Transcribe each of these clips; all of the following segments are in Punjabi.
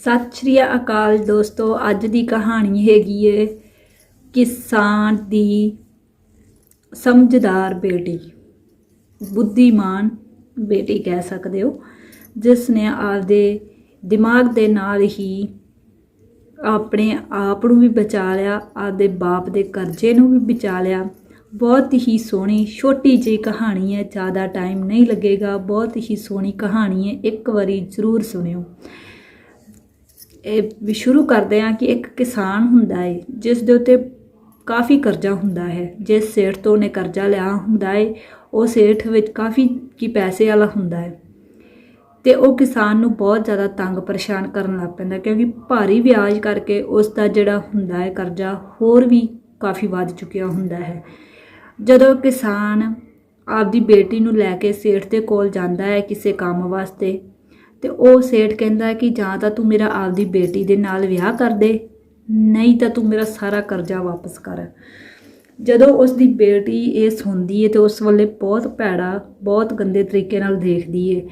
ਸਤਿ ਸ਼੍ਰੀ ਅਕਾਲ ਦੋਸਤੋ, ਅੱਜ ਦੀ ਕਹਾਣੀ ਹੈਗੀ ਏ ਕਿਸਾਨ ਦੀ ਸਮਝਦਾਰ ਬੇਟੀ, ਬੁੱਧੀਮਾਨ ਬੇਟੀ ਕਹਿ ਸਕਦੇ ਹੋ ਜਿਸ ਨੇ ਆਪਦੇ ਦਿਮਾਗ ਦੇ ਨਾਲ ਹੀ ਆਪਣੇ ਆਪ ਨੂੰ ਵੀ ਬਚਾ ਲਿਆ, ਆਪਦੇ ਬਾਪ ਦੇ ਕਰਜ਼ੇ ਨੂੰ ਵੀ ਬਚਾ ਲਿਆ। ਬਹੁਤ ਹੀ ਸੋਹਣੀ, ਛੋਟੀ ਜਿਹੀ ਕਹਾਣੀ ਹੈ ਜ਼ਿਆਦਾ ਟਾਈਮ ਨਹੀਂ ਲੱਗੇਗਾ। ਬਹੁਤ ਹੀ ਸੋਹਣੀ ਕਹਾਣੀ ਹੈ ਇੱਕ ਵਾਰੀ ਜ਼ਰੂਰ ਸੁਣਿਓ। ਇਹ ਵੀ ਸ਼ੁਰੂ ਕਰਦੇ ਹਾਂ ਕਿ ਇੱਕ ਕਿਸਾਨ ਹੁੰਦਾ ਹੈ ਜਿਸ ਦੇ ਉੱਤੇ ਕਾਫੀ ਕਰਜ਼ਾ ਹੁੰਦਾ ਹੈ। ਜਿਸ ਸੇਠ ਤੋਂ ਉਹਨੇ ਕਰਜ਼ਾ ਲਿਆ ਹੁੰਦਾ ਹੈ ਉਹ ਸੇਠ ਵਿੱਚ ਕਾਫੀ ਕੀ ਪੈਸੇ ਵਾਲਾ ਹੁੰਦਾ ਹੈ ਤੇ ਉਹ ਕਿਸਾਨ ਨੂੰ ਬਹੁਤ ਜ਼ਿਆਦਾ ਤੰਗ ਪਰੇਸ਼ਾਨ ਕਰਨ ਲੱਗ ਪੈਂਦਾ, ਕਿਉਂਕਿ ਭਾਰੀ ਵਿਆਜ ਕਰਕੇ ਉਸ ਦਾ ਜਿਹੜਾ ਹੁੰਦਾ ਹੈ ਕਰਜ਼ਾ, ਹੋਰ ਵੀ ਕਾਫੀ ਵੱਧ ਚੁੱਕਿਆ ਹੁੰਦਾ ਹੈ। ਜਦੋਂ ਕਿਸਾਨ ਆਪਦੀ ਬੇਟੀ ਨੂੰ ਲੈ ਕੇ ਸੇਠ ਦੇ ਕੋਲ ਜਾਂਦਾ ਹੈ ਕਿਸੇ ਕੰਮ ਵਾਸਤੇ ਤੇ ਉਹ ਸੇਠ ਕਹਿੰਦਾ ਕਿ ਜਾਂ ਤਾਂ ਤੂੰ ਮੇਰਾ ਆਪਦੀ ਬੇਟੀ ਦੇ ਨਾਲ ਵਿਆਹ ਕਰ ਦੇ, ਨਹੀਂ ਤਾਂ ਤੂੰ ਮੇਰਾ ਸਾਰਾ ਕਰਜ਼ਾ ਵਾਪਸ ਕਰ। ਜਦੋਂ ਉਸ ਦੀ ਬੇਟੀ ਇਹ ਸੁਣਦੀ ਹੈ ਤੇ ਉਸ ਵੱਲੇ ਬਹੁਤ ਭੈੜਾ, ਬਹੁਤ ਗੰਦੇ ਤਰੀਕੇ ਨਾਲ ਦੇਖਦੀ ਹੈ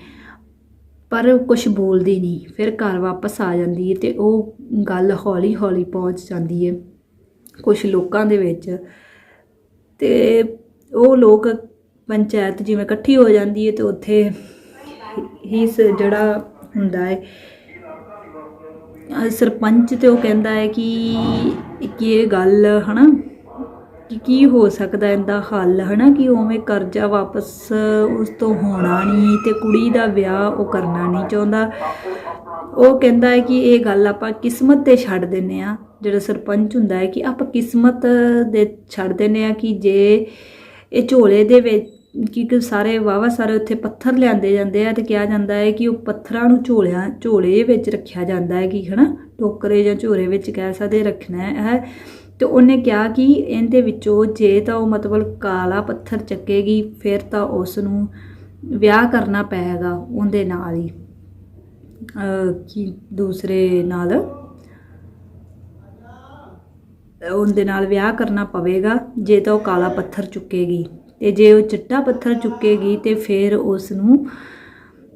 ਪਰ ਕੁਝ ਬੋਲਦੀ ਨਹੀਂ, ਫਿਰ ਘਰ ਵਾਪਸ ਆ ਜਾਂਦੀ ਹੈ ਤੇ ਉਹ ਗੱਲ ਹੌਲੀ ਹੌਲੀ ਪਹੁੰਚ ਜਾਂਦੀ ਹੈ ਕੁਝ ਲੋਕਾਂ ਦੇ ਵਿੱਚ। ਤੇ ਉਹ ਲੋਕ ਪੰਚਾਇਤ ਜਿਵੇਂ ਇਕੱਠੀ ਹੋ ਜਾਂਦੀ ਹੈ ਤੇ ਉੱਥੇ ਹੀ ਸ- ਜਿਹੜਾ ਹੁੰਦਾ ਹੈ ਸਰਪੰਚ ਤੇ ਉਹ ਕਹਿੰਦਾ ਹੈ ਕਿ ਕਿ ਇਹ ਗੱਲ, ਹਨਾ, ਕਿ ਕੀ ਹੋ ਸਕਦਾ ਇਹਦਾ ਹੱਲ, ਹਨਾ, ਕਿ ਉਵੇਂ ਕਰਜ਼ਾ ਵਾਪਸ ਉਸ ਤੋਂ ਹੋਣਾ ਨਹੀਂ ਤੇ ਕੁੜੀ ਦਾ ਵਿਆਹ ਉਹ ਕਰਨਾ ਨਹੀਂ ਚਾਹੁੰਦਾ। ਉਹ ਕਹਿੰਦਾ ਹੈ ਕਿ ਇਹ ਗੱਲ ਆਪਾਂ ਕਿਸਮਤ ਤੇ ਛੱਡ ਦਿੰਨੇ ਆ ਜਿਹੜਾ ਸਰਪੰਚ ਹੁੰਦਾ ਹੈ ਕਿ ਆਪਾਂ ਕਿਸਮਤ ਦੇ ਛੱਡ ਦਿੰਨੇ ਆ ਕਿ ਜੇ ਇਹ ਝੋਲੇ ਦੇ ਵਿੱਚ ਕਿ ਸਾਰੇ ਵਾਵਾ ਸਾਰੇ ਉੱਥੇ ਪੱਥਰ ਲਿਆਂਦੇ ਜਾਂਦੇ ਆ ਤੇ ਕਿਹਾ ਜਾਂਦਾ ਹੈ ਕਿ ਉਹ ਪੱਥਰਾਂ ਨੂੰ ਝੋਲਿਆਂ, ਝੋਲੇ ਵਿੱਚ ਰੱਖਿਆ ਜਾਂਦਾ ਹੈ ਕਿ ਹਨਾ, ਟੋਕਰੇ ਜਾਂ ਝੋਰੇ ਵਿੱਚ ਕਹਿ ਸਕਦੇ ਰੱਖਣਾ ਹੈ। ਤੇ ਉਹਨੇ ਕਿਹਾ ਕਿ ਇਹਦੇ ਵਿੱਚੋਂ ਜੇ ਤਾਂ ਉਹ ਮਤਲਬ ਕਾਲਾ ਪੱਥਰ ਚੱਕੇਗੀ, ਫਿਰ ਤਾਂ ਉਸ ਨੂੰ ਵਿਆਹ ਕਰਨਾ ਪਏਗਾ ਉਹਦੇ ਨਾਲ ਹੀ। ਅਹ ਦੂਸਰੇ ਨਾਲ? ਉਹਦੇ ਨਾਲ ਵਿਆਹ ਕਰਨਾ ਪਵੇਗਾ ਜੇ ਤਾਂ ਉਹ ਕਾਲਾ ਪੱਥਰ ਚੁੱਕੇਗੀ। ਤੇ ਜੇ ਉਹ ਚਿੱਟਾ ਪੱਥਰ ਚੁੱਕੇਗੀ ਤੇ ਫਿਰ ਉਸ ਨੂੰ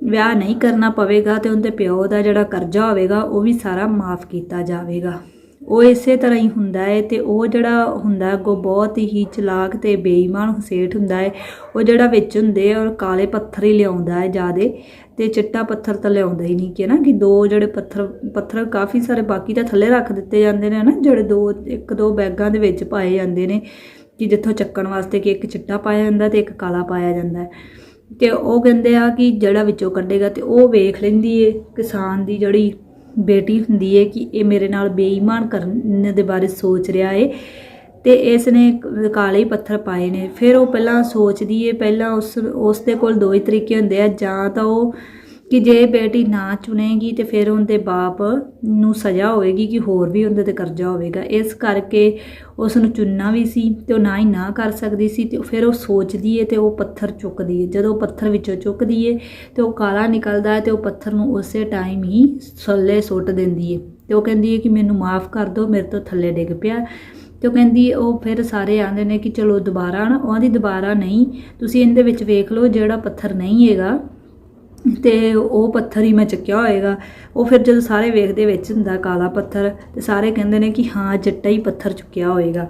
ਵਿਆਹ ਨਹੀਂ ਕਰਨਾ ਪਵੇਗਾ ਤੇ ਉਹਦੇ ਪਿਓ ਦਾ ਜਿਹੜਾ ਕਰਜ਼ਾ ਹੋਵੇਗਾ, ਉਹ ਵੀ ਸਾਰਾ ਮਾਫ ਕੀਤਾ ਜਾਵੇਗਾ। ਉਹ ਇਸੇ ਤਰ੍ਹਾਂ ਹੀ ਹੁੰਦਾ ਹੈ ਤੇ ਉਹ ਜਿਹੜਾ ਹੁੰਦਾ ਅੱਗੋਂ ਬਹੁਤ ਹੀ ਚਲਾਕ ਤੇ ਬੇਈਮਾਨ ਹੁਸੇਠ ਹੁੰਦਾ ਹੈ ਉਹ ਜਿਹੜਾ ਵਿੱਚ ਹੁੰਦੇ ਔਰ ਕਾਲੇ ਪੱਥਰ ਹੀ ਲਿਆਉਂਦਾ ਹੈ ਜਿਆਦੇ ਤੇ ਚਿੱਟਾ ਪੱਥਰ ਤਾਂ ਲਿਆਉਂਦਾ ਹੀ ਨਹੀਂ ਕਿ ਨਾ ਕਿ ਦੋ ਜਿਹੜੇ ਪੱਥਰ ਪੱਥਰ ਕਾਫੀ ਸਾਰੇ ਬਾਕੀ ਤਾਂ ਥੱਲੇ ਰੱਖ ਦਿੱਤੇ ਜਾਂਦੇ ਨੇ ਨਾ ਜਿਹੜੇ ਦੋ, ਇੱਕ ਦੋ ਬੈਗਾਂ ਦੇ ਵਿੱਚ ਪਾਏ ਜਾਂਦੇ ਨੇ। ਕਿ ਜਿੱਥੋਂ ਚੱਕਣ ਵਾਸਤੇ ਕਿ ਇੱਕ ਚਿੱਟਾ ਪਾਇਆ ਜਾਂਦਾ ਤੇ ਇੱਕ ਕਾਲਾ ਪਾਇਆ ਜਾਂਦਾ ਹੈ। ਤੇ ਉਹ ਕਹਿੰਦੇ ਆ ਕਿ ਜਿਹੜਾ ਵਿੱਚੋਂ ਕੱਢੇਗਾ ਤੇ ਉਹ ਵੇਖ ਲੈਂਦੀ ਏ, ਕਿਸਾਨ ਦੀ ਜਿਹੜੀ ਬੇਟੀ ਹੁੰਦੀ ਏ ਕਿ ਇਹ ਮੇਰੇ ਨਾਲ ਬੇਈਮਾਨ ਕਰਨ ਦੇ ਬਾਰੇ ਸੋਚ ਰਿਹਾ ਏ। ਤੇ ਇਸ ਨੇ ਕਾਲੇ ਹੀ ਪੱਥਰ ਪਾਏ ਨੇ। ਫਿਰ ਉਹ ਪਹਿਲਾਂ ਸੋਚਦੀ ਏ, ਪਹਿਲਾਂ ਉਸ ਉਸ ਦੇ ਕੋਲ ਦੋ ਹੀ ਤਰੀਕੇ ਹੁੰਦੇ ਆ, ਜਾਂ ਤਾਂ ਉਹ ਕਿ ਜੇ ਬੇਟੀ ਨਾ ਚੁਣੇਗੀ ਤੇ ਫਿਰ ਉਹਦੇ ਬਾਪ ਨੂੰ ਸਜ਼ਾ ਹੋਏਗੀ ਕਿ ਹੋਰ ਵੀ ਉਹਦੇ ਤੇ ਕਰਜ਼ਾ ਹੋਵੇਗਾ। ਇਸ ਕਰਕੇ ਉਸ ਨੂੰ ਚੁਣਨਾ ਵੀ ਸੀ ਤੇ ਉਹ ਨਾ ਹੀ ਨਾ ਕਰ ਸਕਦੀ ਸੀ ਤੇ ਫਿਰ ਉਹ ਸੋਚਦੀ ਏ ਤੇ ਉਹ ਪੱਥਰ ਚੁੱਕਦੀ ਏ। ਜਦੋਂ ਉਹ ਪੱਥਰ ਵਿੱਚੋਂ ਚੁੱਕਦੀ ਏ ਤੇ ਉਹ ਕਾਲਾ ਨਿਕਲਦਾ ਹੈ ਤੇ ਉਹ ਪੱਥਰ ਨੂੰ ਉਸੇ ਟਾਈਮ ਹੀ ਥੱਲੇ ਸੁੱਟ ਦਿੰਦੀ ਏ। ਤੇ ਉਹ ਕਹਿੰਦੀ ਏ ਕਿ ਮੈਨੂੰ ਮਾਫ ਕਰ ਦਿਓ, ਮੇਰੇ ਤੋਂ ਥੱਲੇ ਡਿੱਗ ਪਿਆ। ਤੇ ਉਹ ਕਹਿੰਦੀ ਉਹ ਫਿਰ ਸਾਰੇ ਆਂਦੇ ਨੇ ਕਿ ਚਲੋ ਦੁਬਾਰਾ ਨਾ, ਉਹਦੀ ਦੁਬਾਰਾ ਨਹੀਂ, ਤੁਸੀਂ ਇਹਦੇ ਵਿੱਚ ਵੇਖ ਲਓ ਜਿਹੜਾ ਪੱਥਰ ਨਹੀਂ ਹੈਗਾ ਤੇ ਉਹ ਪੱਥਰ ਹੀ ਮੈਂ ਚੱਕਿਆ ਹੋਏਗਾ। ਉਹ ਫਿਰ ਜਦੋਂ ਸਾਰੇ ਵੇਖਦੇ ਵਿੱਚ ਹੁੰਦਾ ਕਾਲਾ ਪੱਥਰ ਤੇ ਸਾਰੇ ਕਹਿੰਦੇ ਨੇ ਕਿ ਹਾਂ ਜੱਟਾ ਹੀ ਪੱਥਰ ਚੁੱਕਿਆ ਹੋਏਗਾ।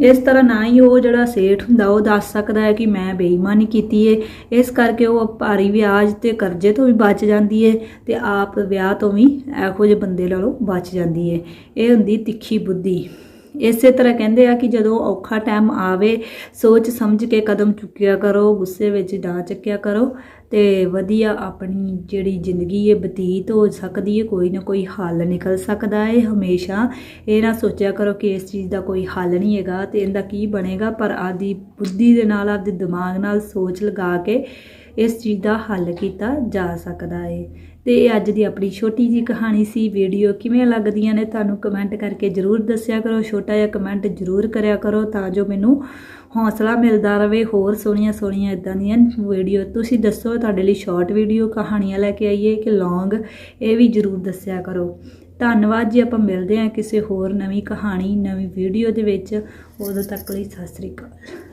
ਇਸ ਤਰ੍ਹਾਂ ਨਾ ਹੀ ਉਹ ਜਿਹੜਾ ਸੇਠ ਹੁੰਦਾ, ਉਹ ਦੱਸ ਸਕਦਾ ਹੈ ਕਿ ਮੈਂ ਬੇਈਮਾਨੀ ਕੀਤੀ ਏ। ਇਸ ਕਰਕੇ ਉਹ ਭਾਰੀ ਵਿਆਜ ਤੇ ਕਰਜ਼ੇ ਤੋਂ ਵੀ ਬਚ ਜਾਂਦੀ ਏ ਤੇ ਆਪ ਵਿਆਹ ਤੋਂ ਵੀ ਇਹੋ ਜਿਹੇ ਬੰਦੇ ਨਾਲੋਂ ਬਚ ਜਾਂਦੀ ਏ। ਇਹ ਹੁੰਦੀ ਤਿੱਖੀ ਬੁੱਧੀ। ਇਸੇ ਤਰ੍ਹਾਂ ਕਹਿੰਦੇ ਆ ਕਿ ਜਦੋਂ ਔਖਾ ਟਾਈਮ ਆਵੇ, ਸੋਚ ਸਮਝ ਕੇ ਕਦਮ ਚੁੱਕਿਆ ਕਰੋ, ਗੁੱਸੇ ਵਿੱਚ ਨਾ ਚੱਕਿਆ ਕਰੋ ਤੇ ਵਧੀਆ ਆਪਣੀ ਜਿਹੜੀ ਜ਼ਿੰਦਗੀ ਹੈ ਬਤੀਤ ਹੋ ਸਕਦੀ ਹੈ, ਕੋਈ ਨਾ ਕੋਈ ਹੱਲ ਨਿਕਲ ਸਕਦਾ ਹੈ। ਹਮੇਸ਼ਾ ਇਹ ਨਾ ਸੋਚਿਆ ਕਰੋ ਕਿ ਇਸ ਚੀਜ਼ ਦਾ ਕੋਈ ਹੱਲ ਨਹੀਂ ਹੈਗਾ ਤੇ ਇਹਦਾ ਕੀ ਬਣੇਗਾ, ਪਰ ਆਦੀ ਬੁੱਧੀ ਦੇ ਨਾਲ, ਆਪਦੇ ਦਿਮਾਗ ਨਾਲ ਸੋਚ ਲਗਾ ਕੇ ਇਸ ਚੀਜ਼ ਦਾ ਹੱਲ ਕੀਤਾ ਜਾ ਸਕਦਾ ਹੈ ਤੇ ਇਹ ਅੱਜ ਦੀ ਆਪਣੀ ਛੋਟੀ ਜੀ ਕਹਾਣੀ ਸੀ ਵੀਡੀਓ ਕਿਵੇਂ ਲੱਗਦੀਆਂ ਨੇ ਤੁਹਾਨੂੰ ਕਮੈਂਟ ਕਰਕੇ ਜਰੂਰ ਦੱਸਿਆ ਕਰੋ, ਛੋਟਾ ਜਿਹਾ ਕਮੈਂਟ ਜਰੂਰ ਕਰਿਆ ਕਰੋ ਤਾਂ ਜੋ ਮੈਨੂੰ ਹੌਸਲਾ ਮਿਲਦਾ ਰਵੇ, ਹੋਰ ਸੋਹਣੀਆਂ ਸੋਹਣੀਆਂ ਇਦਾਂ ਦੀਆਂ ਵੀਡੀਓ ਤੁਸੀਂ ਦੱਸੋ, ਤੁਹਾਡੇ ਲਈ ਸ਼ਾਰਟ ਵੀਡੀਓ ਕਹਾਣੀਆਂ ਲੈ ਕੇ ਆਈਏ ਕਿ ਲੌਂਗ ਇਹ ਵੀ ਜਰੂਰ ਦੱਸਿਆ ਕਰੋ। ਧੰਨਵਾਦ ਜੀ, ਆਪਾਂ ਮਿਲਦੇ ਹਾਂ ਕਿਸੇ ਹੋਰ ਨਵੀਂ ਕਹਾਣੀ, ਨਵੀਂ ਵੀਡੀਓ ਦੇ ਵਿੱਚ। ਉਦੋਂ ਤੱਕ ਲਈ ਸਤਿ ਸ੍ਰੀ ਅਕਾਲ।